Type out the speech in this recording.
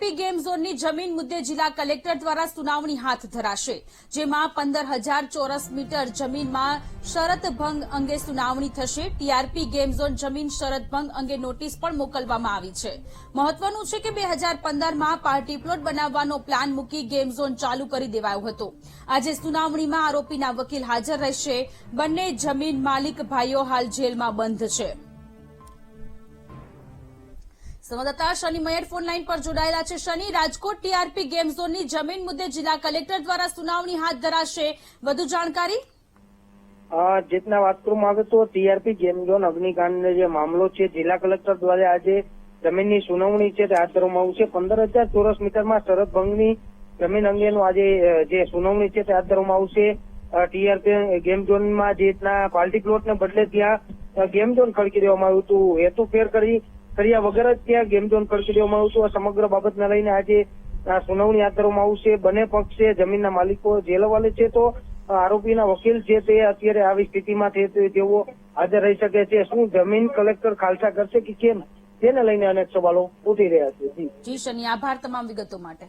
TRP game ઝોનની જમીન મુદ્દે જિલ્લા કલેક્ટર દ્વારા સુનાવણી હાથ ધરાશે, જેમાં પંદર હજાર ચોરસ મીટર જમીનમાં શરત ભંગ અંગે સુનાવણી થશે. ટીઆરપી ગેમ ઝોન જમીન શરત ભંગ અંગે નોટિસ પણ મોકલવામાં આવી છે. મહત્વનું છે કે બે હજાર પંદરમાં પાર્ટી પ્લોટ બનાવવાનો પ્લાન મૂકી ગેમ ઝોન ચાલુ કરી દેવાયો હતો. આજે સુનાવણીમાં આરોપીના વકીલ હાજર રહેશે. બંને જમીન માલિક ભાઈઓ હાલ જેલમાં બંધ છે. સંવાદદાતા શનિ મયર ફોન લાઈન પર જોડાયેલા છે. શનિ, રાજકોટ ટીઆરપી ગેમ ઝોનની જમીન મુદ્દે જિલ્લા કલેક્ટર દ્વારા સુનાવણી હાથ ધરાશે. વધુ જાણકારી? જેતના વાત કરવામાં આવે તો ટીઆરપી ગેમ ઝોન અગ્નિકાંડનો જે મામલો છે, જિલ્લા કલેક્ટર દ્વારા આજે જમીનની સુનાવણી છે, તે હાથ ધરવામાં આવશે પંદર હજાર ચોરસ મીટરમાં શરત ભંગની જમીન અંગેનું આજે જે સુનાવણી છે, તે હાથ ધરવામાં આવશે ટીઆરપી ગેમ ઝોનમાં જે રીતના પાર્ટી પ્લોટને બદલે ત્યાં ગેમ ઝોન ખડકી દેવામાં આવ્યું હતું. હેતુ ફેર કરી કર્યા વગર જ ત્યાં ગેમ ઝોન કરી દેવામાં આવ્યું આ સમગ્ર બાબતને લઈને આજે સુનાવણી હાથ ધરવામાં આવશે. બંને પક્ષે જમીનના માલિકો જેલવાલે છે તો આરોપીના વકીલ છે તે અત્યારે આવી સ્થિતિમાં છે તેઓ હાજર રહી શકે છે. શું જમીન કલેક્ટર ખાલસા કરશે કે કેમ? તેને લઈને અનેક સવાલો ઉઠી રહ્યા છે. જી. શનિ આભાર તમામ વિગતો માટે.